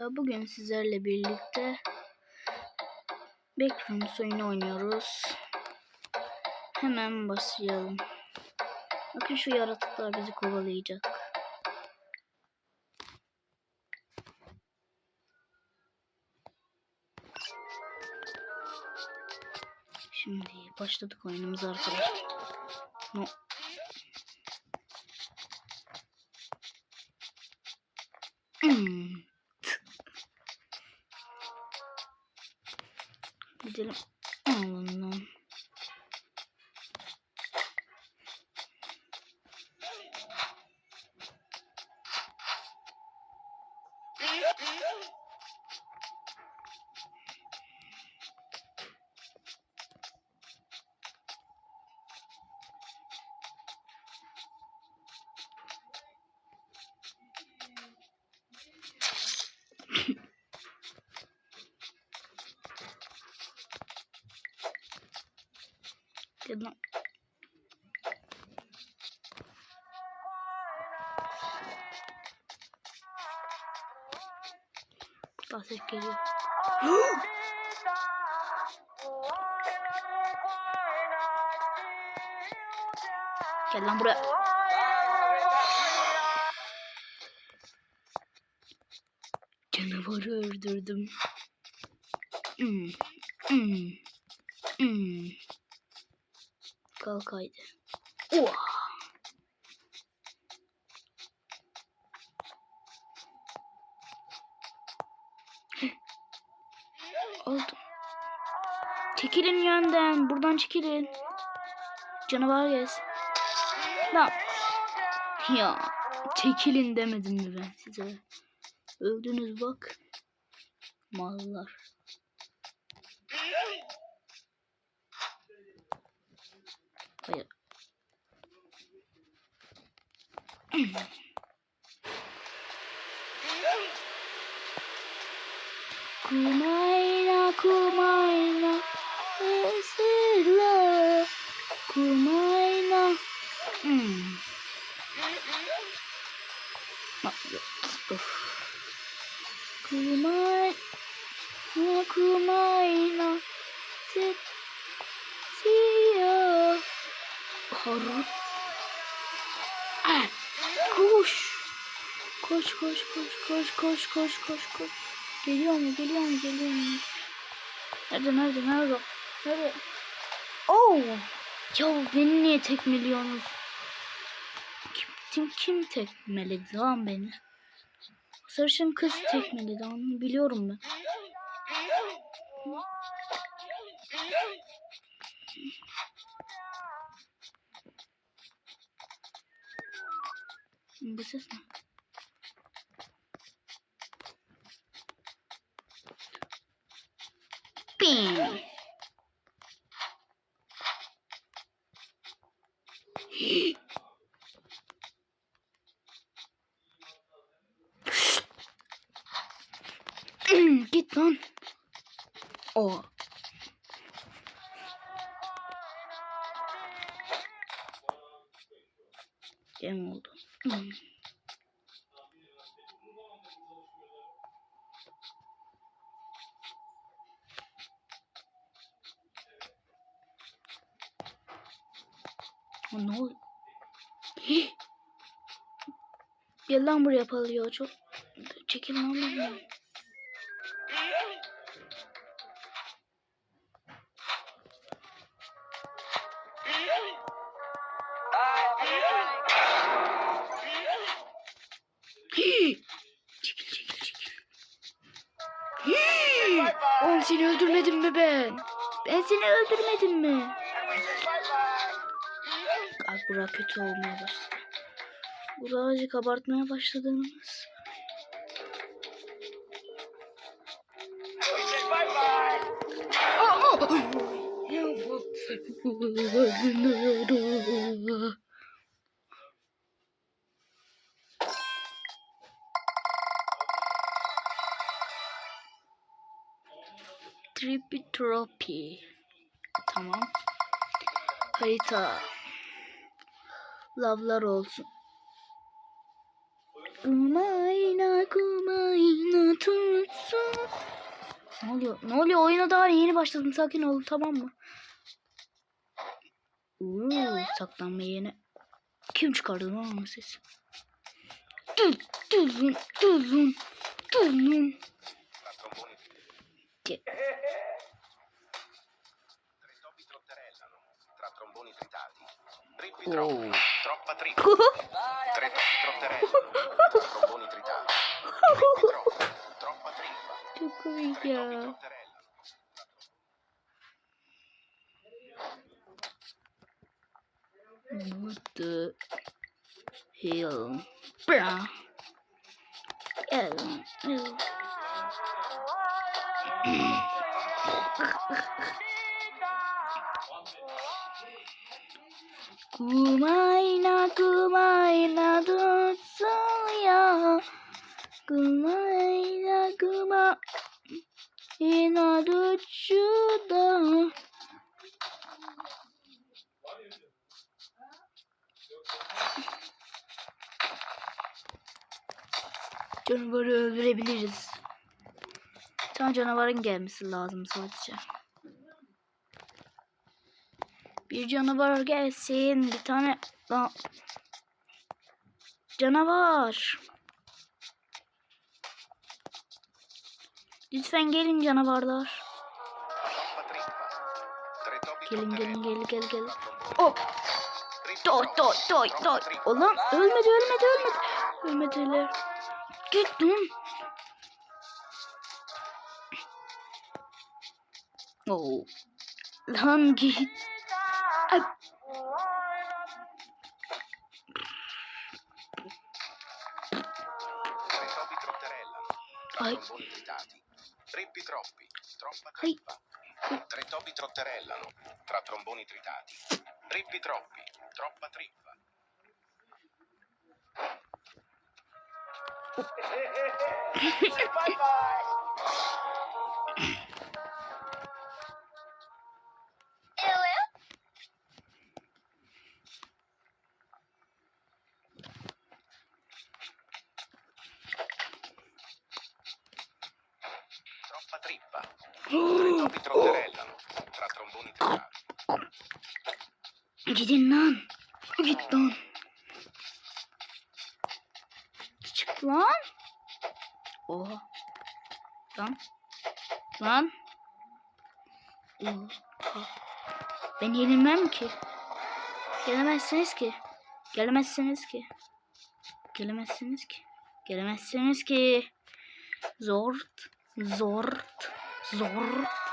Bugün sizlerle birlikte Backrooms oyunu oynuyoruz. Hemen başlayalım. Bakın şu yaratıklar bizi kovalayacak. Şimdi başladık oyunumuza arkadaşlar. No. Hmm. Gidelim. Alın. Daha ses geliyor. Gel lan buraya. Canavarı öldürdüm. Hmm. Hmm. Kalk haydi. Oha. Aldım. Çekilin yönden. Buradan çekilin. Canavar yes. Lan. Ya. Çekilin demedim mi ben size? Öldünüz bak. Mallar. Hayır. Kumayna kumayna Sit siyah Harun Ah, koş koş koş koş koş koş koş koş koş Geliyor mu? Geliyor mu? Geliyor? Nerede? Oh! Ya beni niye tekmeliyorsunuz? Kim, kim, kim tekmeledi lan beni? Sarışın kız tekmeledi onu biliyorum ben. Bu ses ne? Bing. Git lan. O. Cem oldu. Ne oluyor? Lan buraya palıyor çok. Çekil lan buradan. Bura kötü olmaya başladı. Bura azıcık abartmaya başladınız. Tripitropi. Tamam. Harita. Lavlar olsun. Kumayna kumayna tur oluyor? Ne oluyor? Oyuna daha yeni başladım. Sakin ol tamam mı? Oo, saklanma yeni. Kim çıkardı lan o ses? Dül, dülün, dülün, dülün. Trippi oh. troppi, troppa trippi. Tre troppi trotterelli. Tromboni tritati. Trippi troppi, troppa trippa. Che comica. What the hell? Bruh. Ew. Ehm, Kumaina kumaina dotsuya Kumaina kuma Ina dotsuda Canavarı öldürebiliriz. Tane canavarın gelmesi lazım sadece. Bir canavar gelsin. Bir tane canavar. Lütfen gelin canavarlar. Gelin gelin gel gel gel. Hop. Doy doy doy doy. Ulan ölmedi ölmedi ölmedi. Ölmediler. Git lan. Oo. Lan git. Tra Ai. tromboni tritati. Trippi troppi, troppa Ai. trippa. Tre topi trotterellano, tra tromboni tritati. Trippi troppi, troppa trippa. Troppa Tre topi trotterellano, tra tromboni tritati. Gidin lan. Git lan. Çık lan. Oha. Lan. Lan. Oha. Ben yenilmem ki. Gelemezsiniz ki. Gelemezsiniz ki. Gelemezsiniz ki. Gelemezsiniz ki. Zort. Zort. Zort.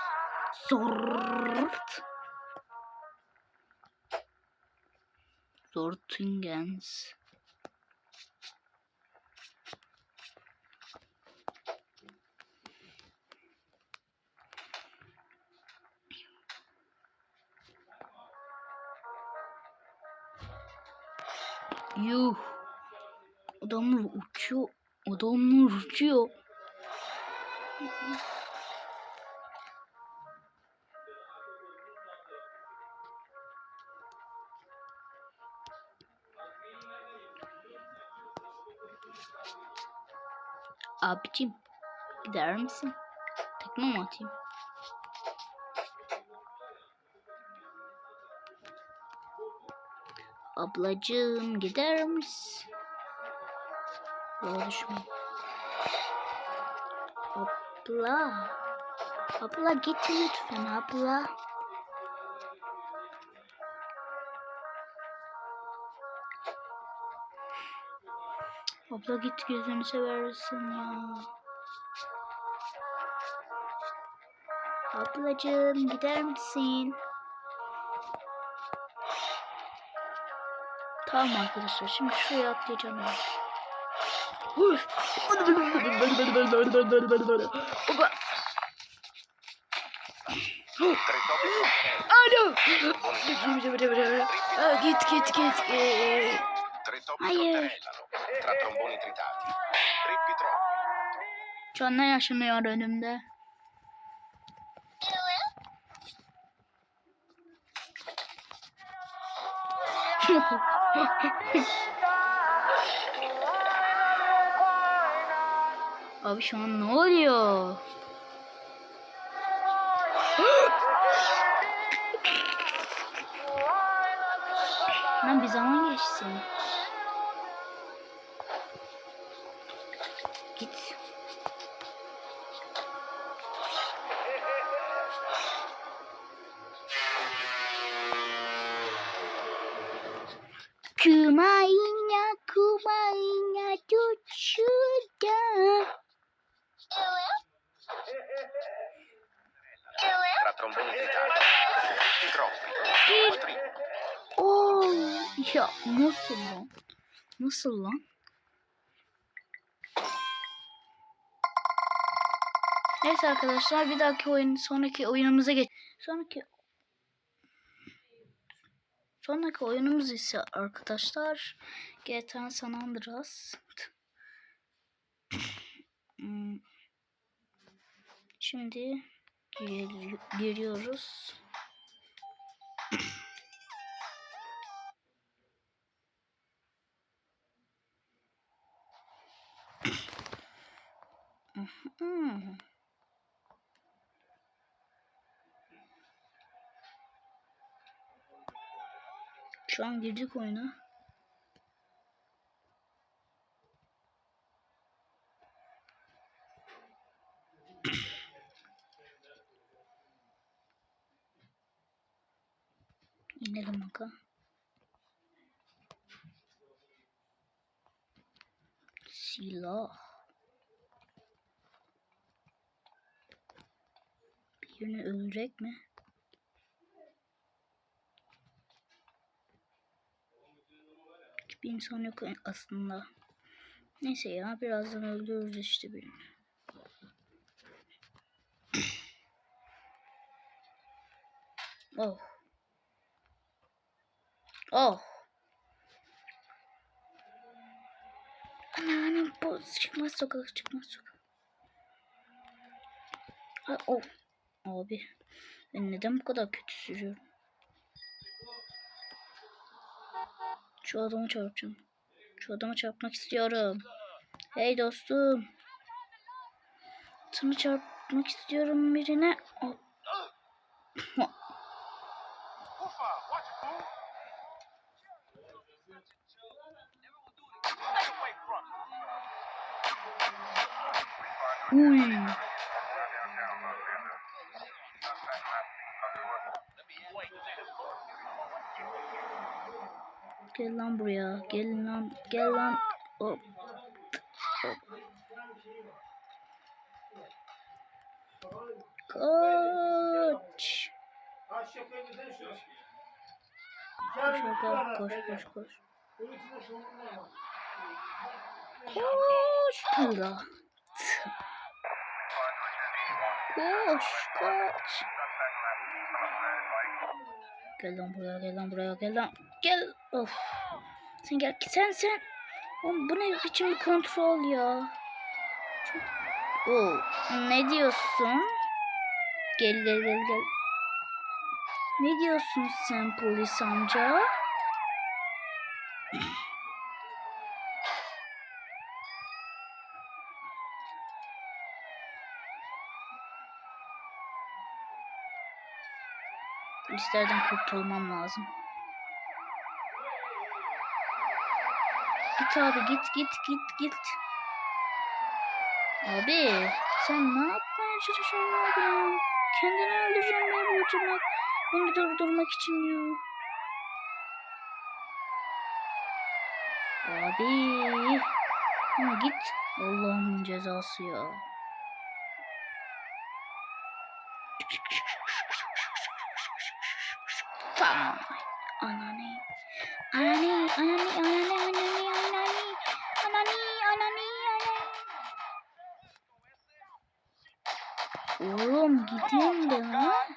Zort. Zortingens. Yuh. Adamlar uçuyor. Adamlar uçuyor. Abicim gider misin? Tekme mi atayım? Ablacığım gider misin? Yola düşmeyin. Abla. Abla git lütfen abla. Abla git gözünü seversin ya. Ablacığım gider misin? Tamam arkadaşlar şimdi şuraya atlayacağım ben. Uf. Oba. Alo. Git git git Hayır. Tra tromboni tritati. Trippi troppi. Ne yaşanıyor önümde? Abi şu an ne oluyor? Lan bir zaman geçsin. Nasıl lan? Neyse arkadaşlar bir dahaki oyun sonraki oyunumuza geç. Sonraki Sonraki oyunumuz ise arkadaşlar GTA San Andreas. Hmm. Şimdi gir- giriyoruz. Şu an girdik oyuna. İnelim bakalım. Birini öldürecek mi? Hiçbir insan yok aslında. Neyse ya birazdan öldürürüz işte birini. Oh. Oh. Anneannem bu çıkmaz sokak çıkmaz sokak. Oh. Abi ben neden bu kadar kötü sürüyorum? Şu adamı çarpacağım. Şu adamı çarpmak istiyorum. Hey dostum. Sana çarpmak istiyorum birine. Oh. Gel lan. Hop. Hop. Koç. Şaka koş koş koş. Koş. Allah. Koş koş. Gel lan buraya gel lan buraya gel lan. Gel. Of. Sen gel sen sen. Oğlum bu ne biçim bir kontrol ya. Çok... Oo. Ne diyorsun? Gel gel gel gel. Ne diyorsun sen polis amca? Polislerden kurtulmam lazım. Git abi git git git git. Abi sen ne yapmaya çalışıyorsun abi? Kendini öldüreceğim beni öldürmek. Beni durdurmak için diyor. Abi. Ya git. Allah'ın cezası ya. Anani, anani, anani, anani, anani. Oğlum gideyim de ha.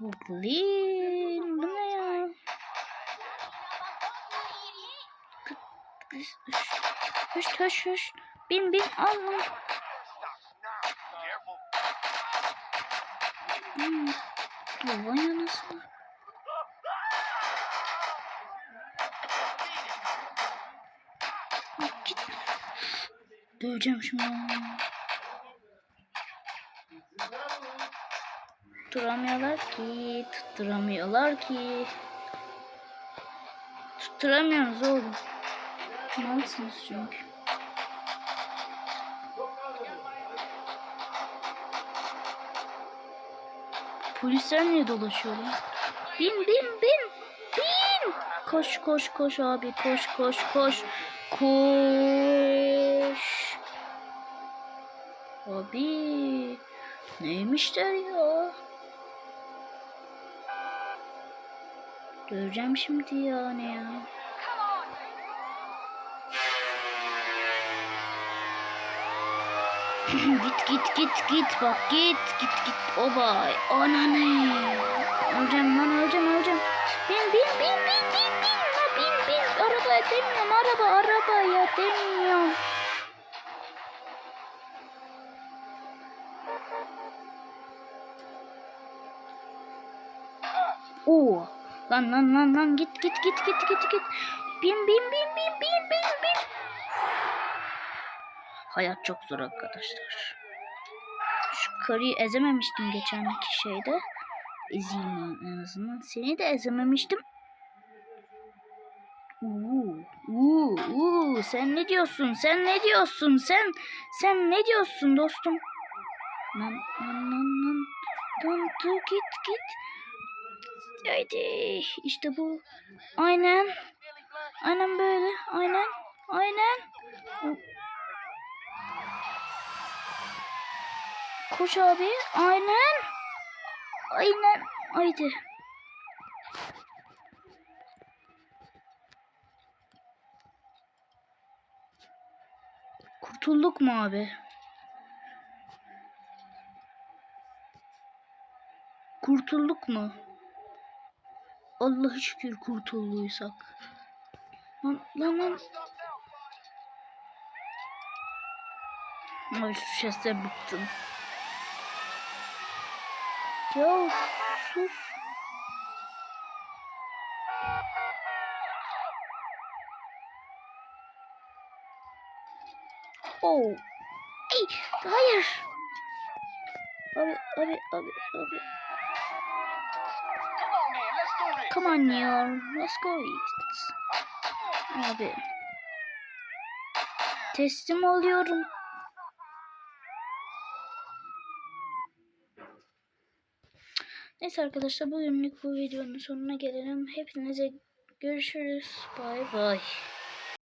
Goblin. Bu ne ya? Üş, üş, üş. Bin, bin, al lan. Careful. Hmm. Vay anasını. Döveceğim şimdi. Tutturamıyorlar ki. Tutturamıyorlar ki. Tutturamıyorsunuz oğlum. Malsınız çünkü. Polisler niye dolaşıyor lan? Bin bin bin bin. Koş koş koş abi koş koş koş. Koş. Abi neymişler ya? Döveceğim şimdi ya ne ya? git git git git bak git git git. Obay ananı. Öleceğim lan öleceğim öleceğim bin bin bin bin bin bin. Bin bin. Arabaya demiyorum araba arabaya demiyorum lan lan lan lan git git git git git git bin bin bin bin bin bin bin Hayat çok zor arkadaşlar. Şu karıyı ezememiştim geçenki şeyde. Ezeyim en azından. Seni de ezememiştim. Uuu, uuu, uuu. Sen ne diyorsun? Sen ne diyorsun? Sen, sen ne diyorsun dostum? Lan, lan, lan, lan. Lan, dur, git, git. Haydi. İşte bu. Aynen. Aynen böyle. Aynen. Aynen. Koş abi. Aynen. Aynen. Haydi. Kurtulduk mu abi? Kurtulduk mu? Allah'a şükür kurtulduysak. Lan lan lan. Ay şu sese bıktım. Ya sus. Oh. Ey, hayır. Abi, abi, abi, abi. Come on then, let's do this. Come on ya. Let's go eat. Abi. Teslim oluyorum. Neyse arkadaşlar bugünlük bu videonun sonuna gelelim. Hepinize görüşürüz. Bay bay.